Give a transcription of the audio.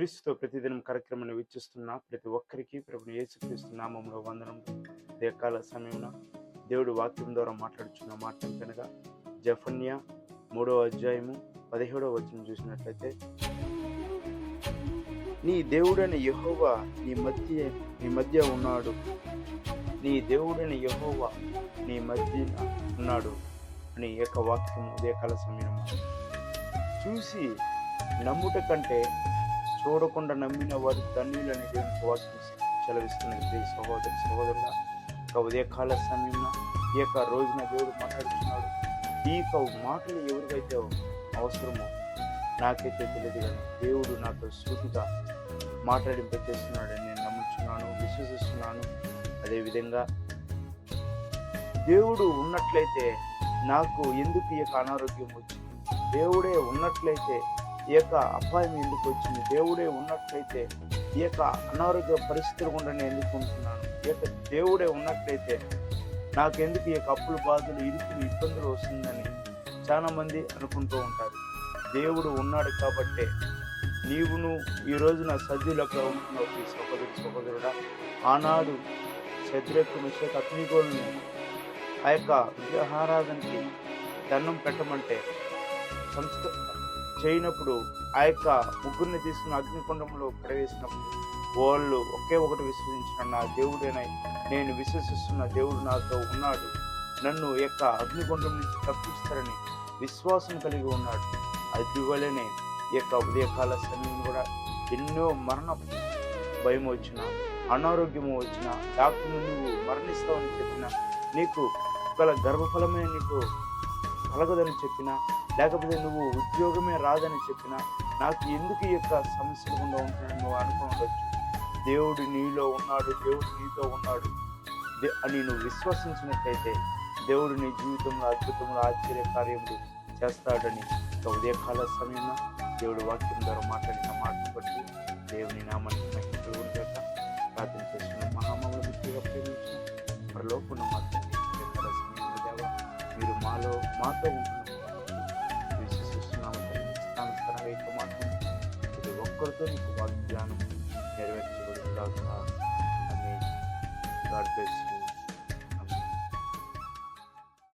క్రీస్తుతో ప్రతిదినం కార్యక్రమాన్ని వీక్షిస్తున్న ప్రతి ఒక్కరికి ప్రభు యేసుక్రీస్తు నామంలో వందనం దేకాల సమయంలో దేవుడు వాక్యం ద్వారా మాట్లాడుచున్న మాట కనుక జఫన్య మూడవ అధ్యాయము పదిహేడవ వచనం చూసినట్లయితే నీ దేవుడైన యహోవ నీ మధ్య నీ మధ్య ఉన్నాడు. నీ దేవుడైన యహోవ నీ మధ్య ఉన్నాడు అని ఏక వాక్యం ఉదయకాల సమయం చూసి నమ్ముట కంటే చూడకుండా నమ్మిన వారి ధన్యులని దేవునికి వాక్యం సెలవిస్తున్నది ప్రియ సహోదరి సహోదరుల ఒక ఉదయకాల సమయంలో ఈ యొక్క రోజున దేవుడు మాట్లాడుతున్నాడు. ఈ యొక్క మాటలు ఎవరికైతే అవసరమో నాకైతే తెలియదు కానీ దేవుడు నాతో సూటిగా మాట్లాడింపచేస్తున్నాడని నేను నమ్ముచున్నాను విశ్వసిస్తున్నాను. అదేవిధంగా దేవుడు ఉన్నట్లయితే నాకు ఎందుకు ఈ యొక్క అనారోగ్యం వచ్చింది? దేవుడే ఉన్నట్లయితే ఈ యొక్క అపాయం ఎందుకు వచ్చింది? దేవుడే ఉన్నట్లయితే ఈ యొక్క అనారోగ్య పరిస్థితులు కూడా నేను ఎందుకు ఉంటున్నాను ఈ యొక్క దేవుడే ఉన్నట్లయితే నాకు ఎందుకు ఈ యొక్క అప్పుల బాధలు ఇరుకులు ఇబ్బందులు వస్తుందని చాలామంది అనుకుంటూ ఉంటారు. దేవుడు ఉన్నాడు కాబట్టే నీవును ఈ రోజున సజ్జులకు ఉంటున్నావు. ఈ సహోదరు సహోదరుడా ఆనాడు శత్రుకు మిశ్రక అగ్నిగోళ్ళని ఆ యొక్క విగ్రహారాధనకి దండం పెట్టమంటే సంస్థ చేయనప్పుడు ఆ యొక్క ముగ్గురిని తీసుకుని అగ్నికొండంలో ప్రవేశినప్పుడు వాళ్ళు ఒకే ఒకటి విశ్వసించిన నా దేవుడేనై నేను విశ్వసిస్తున్న దేవుడు నాతో ఉన్నాడు. నన్ను యొక్క అగ్నికొండం నుంచి తప్పిస్తారని విశ్వాసం కలిగి ఉన్నాడు. అందువలనే ఈ యొక్క ఉదయకాల సమయం కూడా ఎన్నో మరణ భయం వచ్చిన అనారోగ్యము వచ్చిన డాక్టర్ నువ్వు మరణిస్తావని చెప్పిన నీకు గల గర్భఫలమే నీకు కలగదని చెప్పినా లేకపోతే నువ్వు ఉద్యోగమే రాదని చెప్పినా నాకు ఎందుకు ఈ యొక్క సమస్యలు గుండా ఉంటున్నాను నువ్వు అనుకోవచ్చు దేవుడు నీలో ఉన్నాడు దేవుడు నీతో ఉన్నాడు. అని నువ్వు విశ్వసించినట్లయితే దేవుడు నీ జీవితంలో అద్భుతంలో ఆశ్చర్య కార్యములు చేస్తాడని ఉదయకాల సమయంలో దేవుడు వాక్యం ద్వారా మాట్లాడిన మాట బట్టి దేవుని నామాన్ని మాతో ఉంటున్నారు విశ్వసిస్తున్నాము స్థానస్థానంగా ఇక మాత్రం ఇది ఒక్కరితో నీకు వాగ్దానం నెరవేర్చబడుతుందాకా ఆమె గాడ్ బ్లెస్